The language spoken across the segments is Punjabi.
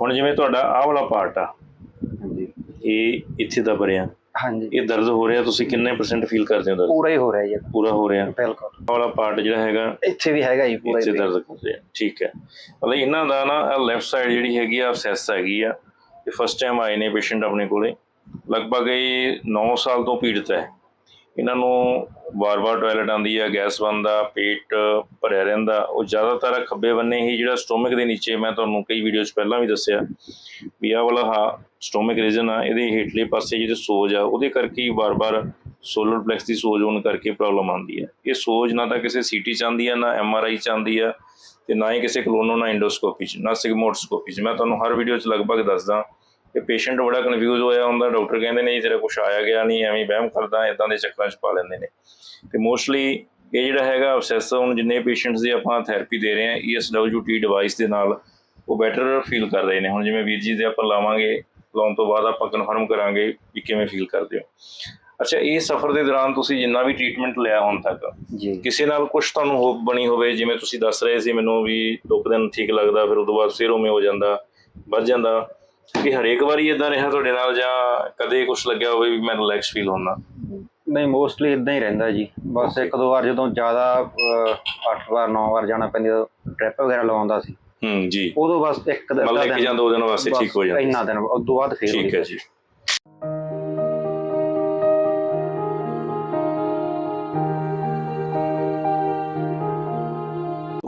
ਹੁਣ ਜਿਵੇਂ ਤੁਹਾਡਾ ਆਹ ਵਾਲਾ ਪਾਰਟ ਆ ਹਾਂਜੀ। ਇਹ ਇੱਥੇ ਦਾ ਭਰਿਆ। ਹਾਂਜੀ। ਇਹ ਦਰਦ ਹੋ ਰਿਹਾ ਤੁਸੀਂ ਕਿੰਨੇ ਪਰਸੈਂਟ ਫੀਲ ਕਰਦੇ ਹੋ ਦਰਦ? ਪੂਰਾ ਹੀ ਹੋ ਰਿਹਾ ਜੀ। ਪੂਰਾ ਹੋ ਰਿਹਾ। ਬਿਲਕੁਲ। ਆਹ ਵਾਲਾ ਪਾਰਟ ਜਿਹੜਾ ਹੈਗਾ ਇੱਥੇ ਵੀ ਹੈਗਾ ਜੀ ਪੂਰਾ ਇੱਥੇ ਹੀ ਦਰਦ ਕਰ ਰਿਹਾ। ਠੀਕ ਹੈ। ਮਤਲਬ ਇਹਨਾਂ ਦਾ ਨਾ ਲੈਫਟ ਸਾਈਡ ਜਿਹੜੀ ਹੈਗੀ ਆ ਅਬਸੈਸ ਹੈਗੀ ਆ। ਇਹ ਫਸਟ ਟਾਈਮ ਆਏ ਨੇ ਪੇਸ਼ੈਂਟ ਆਪਣੇ ਕੋਲੇ। ਲਗਭਗ ਇਹ 9 ਸਾਲ ਤੋਂ ਪੀੜਤ ਹੈ। ਇਹਨਾਂ ਨੂੰ ਵਾਰ-ਵਾਰ ਟਾਇਲਟ ਆਉਂਦੀ ਆ, ਗੈਸ ਬਣਦਾ ਪੇਟ ਭਰਿਆ ਰਹਿੰਦਾ, ਉਹ ਜ਼ਿਆਦਾਤਰ ਖੱਬੇ ਬੰਨੇ ਹੀ ਜਿਹੜਾ ਸਟੋਮਕ ਦੇ ਨੀਚੇ, ਮੈਂ ਤੁਹਾਨੂੰ ਕਈ ਵੀਡੀਓਜ਼ ਪਹਿਲਾਂ ਵੀ ਦੱਸਿਆ ਵੀ ਆਹ ਵਾਲਾ ਹਾ ਸਟੋਮਕ ਰੀਜਨ ਆ, ਇਹਦੇ ਹੇਠਲੇ ਪਾਸੇ ਜਿਹੜੇ ਸੋਜ ਆ, ਉਹਦੇ ਕਰਕੇ ਹੀ ਵਾਰ-ਵਾਰ ਸੋਲਰ ਪਲੈਕਸ ਦੀ ਸੋਜ ਹੋਣ ਕਰਕੇ ਪ੍ਰੋਬਲਮ ਆਉਂਦੀ ਹੈ ਇਹ ਸੋਜ ਨਾ ਤਾਂ ਕਿਸੇ ਸੀਟੀ ਚ ਆਉਂਦੀ ਆ, ਨਾ ਐਮਆਰਆਈ ਚ ਆਉਂਦੀ ਆ ਤੇ ਨਾ ਹੀ ਕਿਸੇ ਕਲੋਨੋ ਨਾ ਇੰਡੋਸਕੋਪੀ ਚ, ਨਾ ਸਿਗਮੋਡਸਕੋਪੀ ਚ। ਮੈਂ ਤੁਹਾਨੂੰ ਹਰ ਵੀਡੀਓ ਚ ਲਗਭਗ ਦੱਸਦਾ ਕਿ ਪੇਸ਼ੈਂਟ ਬੜਾ ਕਨਫਿਊਜ਼ ਹੋਇਆ ਹੁੰਦਾ ਡਾਕਟਰ ਕਹਿੰਦੇ ਨੇ ਜੀ ਤੇਰਾ ਕੁਝ ਆਇਆ ਗਿਆ ਨਹੀਂ ਐਵੇਂ ਵਹਿਮ ਕਰਦਾ ਇਦਾਂ ਦੇ ਚੱਕਰਾਂ 'ਚ ਪਾ ਲੈਂਦੇ ਨੇ। ਤੇ ਮੋਸਟਲੀ ਇਹ ਜਿਹੜਾ ਹੈਗਾ ਅਬਸੈਸ ਹੁਣ ਜਿੰਨੇ ਪੇਸ਼ੈਂਟਸ ਦੀ ਆਪਾਂ ਥੈਰੇਪੀ ਦੇ ਰਹੇ ਹਾਂ ESWT ਡਿਵਾਈਸ ਦੇ ਨਾਲ ਉਹ ਬੈਟਰ ਫੀਲ ਕਰ ਰਹੇ ਨੇ। ਹੁਣ ਜਿਵੇਂ ਵੀਰ ਜੀ ਦੇ ਆਪਾਂ ਲਾਵਾਂਗੇ ਲਾਉਣ ਤੋਂ ਬਾਅਦ ਆਪਾਂ ਕਨਫਰਮ ਕਰਾਂਗੇ ਵੀ ਕਿਵੇਂ ਫੀਲ ਕਰਦੇ ਹੋ। ਅੱਛਾ ਇਹ ਸਫ਼ਰ ਦੇ ਦੌਰਾਨ ਤੁਸੀਂ ਜਿੰਨਾ ਵੀ ਟ੍ਰੀਟਮੈਂਟ ਲਿਆ ਹੁਣ ਤੱਕ ਜੀ। ਕਿਸੇ ਨਾਲ ਕੁਝ ਤੁਹਾਨੂੰ ਹੋਪ ਬਣੀ ਹੋਵੇ ਜਿਵੇਂ ਤੁਸੀਂ ਦੱਸ ਰਹੇ ਸੀ ਮੈਨੂੰ ਵੀ ਦੋ ਕੁ ਦਿਨ ਠੀਕ ਲੱਗਦਾ ਫਿਰ ਉਦੋਂ ਬਾਅਦ ਫਿਰ ਉਵੇਂ ਹੋ ਜਾਂਦਾ ਵੱਧ ਜਾਂਦਾ ਕਿ ਹਰੇਕ ਵਾਰੀ ਇਦਾਂ ਰਿਹਾ ਤੁਹਾਡੇ ਨਾਲ ਜਾਂ ਕਦੇ ਕੁਝ ਲੱਗਿਆ ਹੋਵੇ ਵੀ ਮੈਂ ਰਿਲੈਕਸ ਫੀਲ ਹੁੰਦਾ? ਨਹੀਂ ਮੋਸਟਲੀ ਇਦਾਂ ਹੀ ਰਹਿੰਦਾ ਜੀ। ਬਸ ਇੱਕ ਦੋ ਵਾਰ ਜਦੋਂ ਜ਼ਿਆਦਾ 8 ਵਾਰ 9 ਵਾਰ ਜਾਣਾ ਪੈਂਦਾ ਟ੍ਰਿਪ ਵਗੈਰਾ ਲਵਾਉਂਦਾ ਸੀ। ਹੂੰ ਜੀ। ਉਦੋਂ ਬਸ ਇੱਕ ਦਿਨ ਮਤਲਬ ਇੱਕ ਜਾਂ ਦੋ ਦਿਨ ਵਾਸਤੇ ਠੀਕ ਹੋ ਜਾਂਦਾ ਇੰਨਾ ਦਿਨ ਉਸ ਤੋਂ ਬਾਅਦ ਫੇਰ ਠੀਕ ਹੈ ਜੀ।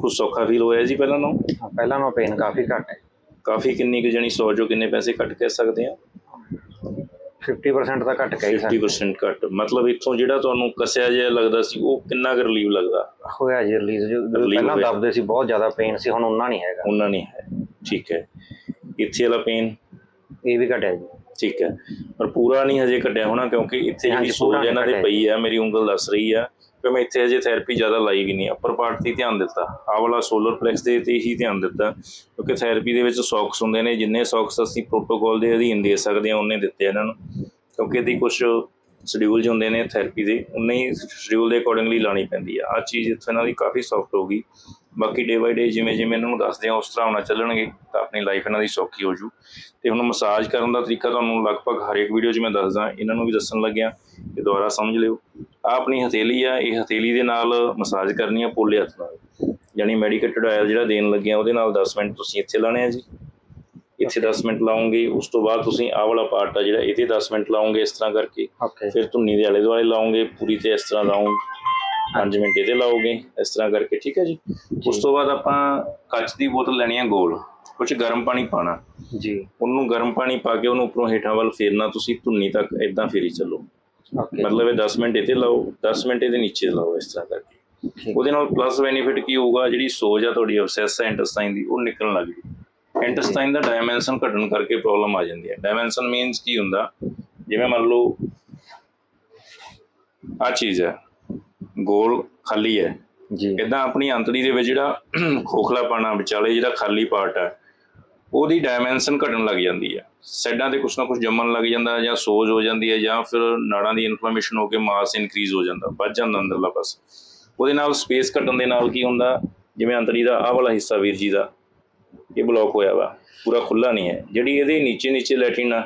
ਕੁਝ ਸੌਖਾ ਫੀਲ ਹੋਇਆ ਜੀ ਪਹਿਲਾਂ ਨਾਲੋਂ? ਹਾਂ, ਪਹਿਲਾਂ ਨਾਲੋਂ ਪੇਨ ਕਾਫੀ ਘੱਟ ਹੈ। ਕਾਫੀ ਕਿੰਨੀ ਕੁ ਜਣੀ ਸੌ ਜੋ ਕਿੰਨੇ ਪੈਸੇ ਕੱਟ ਕਹਿ ਸਕਦੇ ਆ? 50% ਤਾਂ ਘੱਟ ਕਹਿ ਹੀ ਸਕਦੇ। 50% ਕੱਟ ਮਤਲਬ ਇੱਥੋਂ ਜਿਹੜਾ ਤੁਹਾਨੂੰ ਕਸਿਆ ਜਿਹਾ ਲੱਗਦਾ ਸੀ ਉਹ ਕਿੰਨਾ ਕੁ ਰਿਲੀਵ ਲੱਗਦਾ? ਹੋਇਆ ਜੀ ਰਿਲੀਜ਼ ਜੋ Relief ਪਹਿਲਾਂ ਹੋਇਆ। ਦੱਬਦੇ ਸੀ ਬਹੁਤ ਜ਼ਿਆਦਾ ਪੇਨ ਸੀ ਹੁਣ ਉਹਨਾਂ ਨਹੀਂ ਹੈਗਾ। ਉਹਨਾਂ ਨਹੀਂ ਹੈ। ਠੀਕ ਹੈ। ਇੱਥੇ ਵਾਲਾ ਪੇਨ ਇਹ ਵੀ ਘਟਿਆ ਜੀ। ਠੀਕ ਹੈ। ਪਰ ਪੂਰਾ ਨਹੀਂ ਹਜੇ ਕੱਟਿਆ ਹੋਣਾ ਕਿਉਂਕਿ ਇੱਥੇ ਜਿਹੜੀ ਸੋਜ ਇਹਨਾਂ ਦੇ ਪਈ ਆ ਮੇਰੀ ਉਂਗਲ ਦੱਸ ਰਹੀ ਆ ਕਿ ਮੈਂ ਇੱਥੇ ਹਜੇ ਥੈਰੇਪੀ ਜ਼ਿਆਦਾ ਲਾਈ ਵੀ ਨਹੀਂ ਅਪਰ ਪਾਰਟ ਤੇ ਧਿਆਨ ਦਿੱਤਾ। ਆਹ ਵਾਲਾ ਸੋਲਰ ਪਲੈਕਸ ਦੇ ਤੇ ਹੀ ਧਿਆਨ ਦਿੱਤਾ ਕਿਉਂਕਿ ਥੈਰੇਪੀ ਦੇ ਵਿੱਚ ਸੌਕਸ ਹੁੰਦੇ ਨੇ ਜਿੰਨੇ ਸੌਕਸ ਅਸੀਂ ਪ੍ਰੋਟੋਕਾਲ ਦੇ ਅਧੀਨ ਦੇ ਸਕਦੇ ਹਾਂ ਉਹਨੇ ਦਿੱਤੇ ਇਹਨਾਂ ਨੂੰ। ਕਿਉਂਕਿ ਇਹਦੀ ਕੁਝ ਸ਼ਡਿਊਲ ਜਿਹੇ ਹੁੰਦੇ ਨੇ ਥੈਰੇਪੀ ਦੇ, ਉਨੇ ਹੀ ਸ਼ਡਿਊਲ ਦੇ ਅਕੋਰਡਿੰਗਲੀ ਲਾਣੀ ਪੈਂਦੀ ਆ। ਆ ਚੀਜ਼ ਇੱਥੇ ਇਹਨਾਂ ਦੀ ਕਾਫੀ ਸੌਫਟ ਹੋਗੀ ਬਾਕੀ ਡੇ ਬਾਈ ਡੇ ਜਿਵੇਂ ਜਿਵੇਂ ਇਹਨਾਂ ਨੂੰ ਦੱਸਦੇ ਆ, ਉਸ ਤਰ੍ਹਾਂ ਹੋਣਾ ਚੱਲਣਗੇ, ਤਾਂ ਆਪਣੀ ਲਾਈਫ ਇਹਨਾਂ ਦੀ ਸੌਖੀ ਹੋ ਜੂ। ਤੇ ਹੁਣ ਮਸਾਜ ਕਰਨ ਦਾ ਤਰੀਕਾ ਤੁਹਾਨੂੰ ਲਗਭਗ ਹਰੇਕ ਵੀਡੀਓ 'ਚ ਮੈਂ ਦੱਸਦਾ, ਇਹਨਾਂ ਨੂੰ ਵੀ ਦੱਸਣ ਲੱਗਿਆ, ਤੇ ਦੁਬਾਰਾ ਸਮਝ ਲਿਓ। ਆ ਆਪਣੀ ਹਥੇਲੀ ਆ, ਇਹ ਹਥੇਲੀ ਦੇ ਨਾਲ ਮਸਾਜ ਕਰਨੀ ਆ ਪੋਲੇ ਹੱਥ ਨਾਲ। ਯਾਨੀ ਮੈਡੀਕੇਟਡ ਆਇਲ ਜਿਹੜਾ ਦੇਣ ਲੱਗਿਆ, ਉਹਦੇ ਨਾਲ 10 ਮਿੰਟ ਤੁਸੀਂ ਇੱਥੇ ਲਾਣੇ ਆ ਜੀ। ਇੱਥੇ 10 ਮਿੰਟ ਲਾਉਂਗੇ ਉਸ ਤੋਂ ਬਾਅਦ ਤੁਸੀਂ ਆਹ ਵਾਲਾ ਪਾਰਟ ਆ ਜਿਹੜਾ ਇਹਦੇ 10 ਮਿੰਟ ਲਾਉਂਗੇ ਇਸ ਤਰ੍ਹਾਂ ਕਰਕੇ। ਓਕੇ ਫਿਰ ਧੁੰਨੀ ਦੇ ਆਲੇ ਦੁਆਲੇ ਲਾਉਂਗੇ ਪੂਰੀ ਤੇ ਇਸ ਤਰ੍ਹਾਂ ਲਾਉਂ 5 ਮਿੰਟ ਇਹਦੇ ਲਾਓਗੇ ਇਸ ਤਰ੍ਹਾਂ ਕਰਕੇ ਠੀਕ ਹੈ ਜੀ? ਉਸ ਤੋਂ ਬਾਅਦ ਆਪਾਂ ਕੱਚ ਦੀ ਬੋਤਲ ਲੈਣੀ ਆ ਗੋਲ ਕੁਝ ਗਰਮ ਪਾਣੀ ਪਾਣਾ ਜੀ। ਉਹਨੂੰ ਗਰਮ ਪਾਣੀ ਪਾ ਕੇ ਉਹਨੂੰ ਉੱਪਰੋਂ ਹੇਠਾਂ ਵੱਲ ਫੇਰਨਾ ਤੁਸੀਂ ਧੁੰਨੀ ਤੱਕ ਇਦਾਂ ਫੇਰੀ ਚੱਲੋ। ਮਤਲਬ ਇਹ 10 ਮਿੰਟ ਇਹਦੇ ਲਾਓ 10 ਮਿੰਟ ਇਹਦੇ ਨੀਚੇ ਲਾਓ ਇਸ ਤਰ੍ਹਾਂ ਕਰਕੇ। ਉਹਦੇ ਨਾਲ ਪਲੱਸ ਬੈਨੀਫਿਟ ਕੀ ਹੋਊਗਾ ਜਿਹੜੀ ਸੋਜ ਆ ਤੁਹਾਡੀ ਅਬਸੈਸ ਹੈ ਇੰਟੈਸਟਾਈਨ ਦੀ ਉਹ ਨਿਕਲਣ ਲੱਗ ਜੂ। ਇੰਟੈਸਟਾਈਨ ਦਾ ਡਾਇਮੈਂਸ਼ਨ ਘਟਣ ਕਰਕੇ ਪ੍ਰੋਬਲਮ ਆ ਜਾਂਦੀ ਹੈ। ਡਾਇਮੈਂਸ਼ਨ ਮੀਨਸ ਕੀ ਹੁੰਦਾ? ਜਿਵੇਂ ਮੰਨ ਲਓ ਆ ਚੀਜ਼ ਹੈ ਗੋਲ ਖਾਲੀ ਹੈ। ਜੀ। ਇਦਾਂ ਆਪਣੀ ਅੰਤੜੀ ਦੇ ਵਿੱਚ ਜਿਹੜਾ ਖੋਖਲਾਪਣਾ ਵਿਚਾਲੇ ਜਿਹੜਾ ਖਾਲੀ ਪਾਰਟ ਹੈ ਉਹਦੀ ਡਾਇਮੈਂਸ਼ਨ ਘਟਣ ਲੱਗ ਜਾਂਦੀ ਹੈ। ਸਾਈਡਾਂ ਤੇ ਕੁਛ ਨਾ ਕੁਛ ਜੰਮਣ ਲੱਗ ਜਾਂਦਾ ਜਾਂ ਸੋਜ ਹੋ ਜਾਂਦੀ ਹੈ ਜਾਂ ਫਿਰ ਨਾੜਾਂ ਦੀ ਇਨਫਲੇਮੇਸ਼ਨ ਹੋ ਕੇ ਮਾਸ ਇਨਕਰੀਜ਼ ਹੋ ਜਾਂਦਾ ਵੱਧ ਜਾਂਦਾ ਅੰਦਰਲਾ ਪਾਸਾ। ਉਹਦੇ ਨਾਲ ਸਪੇਸ ਘਟਣ ਦੇ ਨਾਲ ਕੀ ਹੁੰਦਾ? ਜਿਵੇਂ ਅੰਤੜੀ ਦਾ ਆਹ ਵਾਲਾ ਹਿੱਸਾ ਵੀਰ ਜੀ ਦਾ ਇਹ ਬਲੌਕ ਹੋਇਆ ਵਾ। ਪੂਰਾ ਖੁੱਲਾ ਨਹੀਂ ਹੈ। ਜਿਹੜੀ ਇਹਦੇ ਨੀਚੇ ਨੀਚੇ ਲੈਟਿਨ ਆ,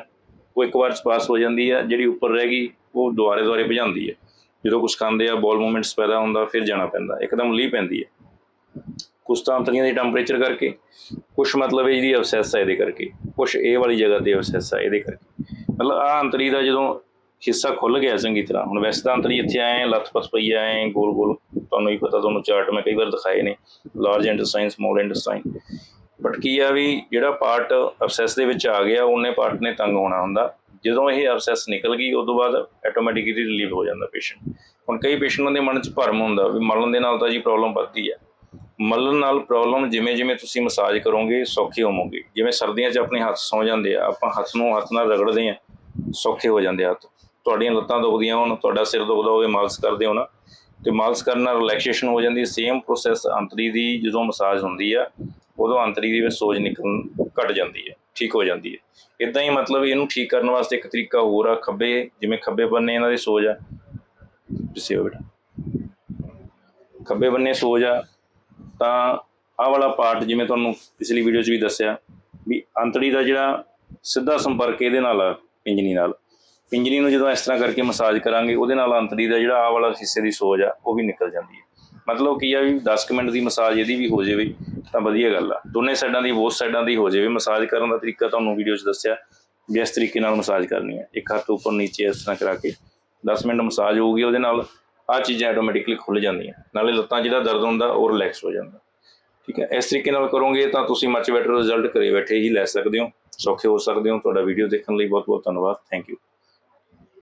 ਉਹ ਇੱਕ ਵਾਰ ਚ ਪਾਸ ਹੋ ਜਾਂਦੀ ਆ। ਜਿਹੜੀ ਉੱਪਰ ਰਹਿ ਗਈ, ਉਹ ਦੁਆਰੇ ਦੁਆਰੇ ਭਜਾਉਂਦੀ ਹੈ ਜਦੋਂ ਕੁਝ ਖਾਂਦੇ ਆ ਬੋਲ ਮੂਵਮੈਂਟਸ ਪੈਦਾ ਹੁੰਦਾ, ਫਿਰ ਜਾਣਾ ਪੈਂਦਾ। ਇੱਕਦਮ ਲੀਹ ਪੈਂਦੀ ਹੈ ਕੁਛ ਤਾਂ ਅੰਤਰੀਆਂ ਦੇ ਟੈਂਪਰੇਚਰ ਕਰਕੇ, ਕੁਛ ਮਤਲਬ ਇਹ ਜਿਹੜੀ ਅਬਸੈਸ ਹੈ ਇਹਦੇ ਕਰਕੇ। ਕੁਛ ਇਹ ਵਾਲੀ ਜਗ੍ਹਾ ਤੇ ਅਵਸੈਸ ਆ ਇਹਦੇ ਕਰਕੇ। ਮਤਲਬ ਆ ਅੰਤਰੀ ਦਾ ਜਦੋਂ ਹਿੱਸਾ ਖੁੱਲ ਗਿਆ ਚੰਗੀ ਤਰ੍ਹਾਂ, ਹੁਣ ਵੈਸੇ ਤਾਂ ਅੰਤਰੀ ਇੱਥੇ ਆਏ ਲੱਥ ਪੱਥ ਪਈ ਆਏ ਗੋਲ ਗੋਲ ਤੁਹਾਨੂੰ ਹੀ ਪਤਾ, ਤੁਹਾਨੂੰ ਚਾਰਟ ਮੈਂ ਕਈ ਵਾਰ ਦਿਖਾਏ ਨੇ। Large intestine small intestine but ਕੀ ਆ ਵੀ ਜਿਹੜਾ ਪਾਰਟ ਅਬਸੈਸ ਦੇ ਵਿੱਚ ਆ ਗਿਆ, ਉਹਨੇ ਪਾਰਟ ਨੇ ਤੰਗ ਹੋਣਾ ਹੁੰਦਾ। ਜਦੋਂ ਇਹ ਅਬਸੈਸ ਨਿਕਲ ਗਈ ਉਸ ਤੋਂ ਬਾਅਦ ਆਟੋਮੈਟਿਕਲੀ ਰਿਲੀਵ ਹੋ ਜਾਂਦਾ ਪੇਸ਼ੈਂਟ ਹੁਣ ਕਈ ਪੇਸ਼ੈਂਟਾਂ ਦੇ ਮਨ 'ਚ ਭਰਮ ਹੁੰਦਾ ਵੀ ਮਲਣ ਦੇ ਨਾਲ ਤਾਂ ਜੀ ਪ੍ਰੋਬਲਮ ਵੱਧਦੀ ਹੈ ਮਲਣ ਨਾਲ ਪ੍ਰੋਬਲਮ ਜਿਵੇਂ ਜਿਵੇਂ ਤੁਸੀਂ ਮਸਾਜ ਕਰੋਗੇ, ਸੌਖੇ ਹੋਵੋਗੇ। ਜਿਵੇਂ ਸਰਦੀਆਂ 'ਚ ਆਪਣੇ ਹੱਥ ਸੌ ਜਾਂਦੇ ਆ, ਆਪਾਂ ਹੱਥ ਨੂੰ ਹੱਥ ਨਾਲ ਰਗੜਦੇ ਆ, ਸੌਖੇ ਹੋ ਜਾਂਦੇ ਹੱਥ। ਤੁਹਾਡੀਆਂ ਲੱਤਾਂ ਦੁਖਦੀਆਂ ਹੋਣ, ਤੁਹਾਡਾ ਸਿਰ ਦੁਖਦਾ ਹੋਵੇ, ਮਾਲਿਸ਼ ਕਰਦੇ ਹੋ ਨਾ ਤੇ ਮਾਲਸ ਕਰਨ ਨਾਲ ਰਿਲੈਕਸੇਸ਼ਨ ਹੋ ਜਾਂਦੀ ਸੇਮ ਪ੍ਰੋਸੈਸ ਅੰਤਰੀ ਦੀ ਜਦੋਂ ਮਸਾਜ ਹੁੰਦੀ ਆ ਉਦੋਂ ਅੰਤਰੀ ਦੀ ਵਿੱਚ ਸੋਜ ਨਿਕਲਣ ਘਟ ਜਾਂਦੀ ਹੈ, ਠੀਕ ਹੋ ਜਾਂਦੀ ਹੈ। ਇਦਾਂ ਹੀ ਮਤਲਬ ਇਹਨੂੰ ਠੀਕ ਕਰਨ ਵਾਸਤੇ ਇੱਕ ਤਰੀਕਾ ਹੋਰ ਆ, ਖੱਬੇ, ਜਿਵੇਂ ਖੱਬੇ ਬੰਨੇ ਇਹਨਾਂ ਦੀ ਸੋਜ ਆ। ਪਿੱਛੇ ਬੇਟਾ। ਖੱਬੇ ਬੰਨੇ ਸੋਜ ਆ, ਤਾਂ ਆਹ ਵਾਲਾ ਪਾਰਟ ਜਿਵੇਂ ਤੁਹਾਨੂੰ ਪਿਛਲੀ ਵੀਡੀਓ 'ਚ ਵੀ ਦੱਸਿਆ ਵੀ ਅੰਤੜੀ ਦਾ ਜਿਹੜਾ ਸਿੱਧਾ ਸੰਪਰਕ ਇਹਦੇ ਨਾਲ ਆ ਪਿੰਜਣੀ ਨਾਲ। ਪਿੰਜਣੀ ਨੂੰ ਜਦੋਂ ਇਸ ਤਰ੍ਹਾਂ ਕਰਕੇ ਮਸਾਜ ਕਰਾਂਗੇ, ਉਹਦੇ ਨਾਲ ਅੰਤੜੀ ਦਾ ਜਿਹੜਾ ਆਹ ਵਾਲਾ ਹਿੱਸੇ ਦੀ ਸੋਜ ਆ, ਉਹ ਵੀ ਨਿਕਲ ਜਾਂਦੀ ਹੈ। ਮਤਲਬ ਕੀ ਆ ਵੀ 10 ਕੁ ਮਿੰਟ ਦੀ ਮਸਾਜ ਇਹਦੀ ਵੀ ਹੋ ਜਾਵੇ, ਤਾਂ ਵਧੀਆ ਗੱਲ ਆ। ਦੋਨੇ ਸਾਈਡਾਂ ਦੀ ਬਹੁਤ ਸਾਈਡਾਂ ਦੀ ਹੋ ਜਾਵੇ। ਮਸਾਜ ਕਰਨ ਦਾ ਤਰੀਕਾ ਤੁਹਾਨੂੰ ਵੀਡੀਓ 'ਚ ਦੱਸਿਆ ਵੀ ਇਸ ਤਰੀਕੇ ਨਾਲ ਮਸਾਜ ਕਰਨੀ ਹੈ ਇੱਕ ਹੱਥ ਉੱਪਰ, ਨੀਚੇ ਇਸ ਤਰ੍ਹਾਂ ਕਰਾ ਕੇ 10 ਮਿੰਟ ਮਸਾਜ ਹੋਊਗੀ, ਉਹਦੇ ਨਾਲ ਆਹ ਚੀਜ਼ਾਂ ਆਟੋਮੈਟਿਕਲੀ ਖੁੱਲ ਜਾਂਦੀਆਂ। ਨਾਲੇ ਲੱਤਾਂ ਜਿਹੜਾ ਦਰਦ ਹੁੰਦਾ, ਉਹ ਰਿਲੈਕਸ ਹੋ ਜਾਂਦਾ। ਠੀਕ ਹੈ ਇਸ ਤਰੀਕੇ ਨਾਲ ਕਰੋਗੇ ਤਾਂ ਤੁਸੀਂ ਮੱਚ ਬੈਟਰ ਰਿਜ਼ਲਟ ਘਰੇ ਬੈਠੇ ਹੀ ਲੈ ਸਕਦੇ ਹੋ। ਸੌਖੇ ਹੋ ਸਕਦੇ ਹੋ। ਤੁਹਾਡਾ ਵੀਡੀਓ ਦੇਖਣ ਲਈ ਬਹੁਤ ਬਹੁਤ ਧੰਨਵਾਦ। Thank you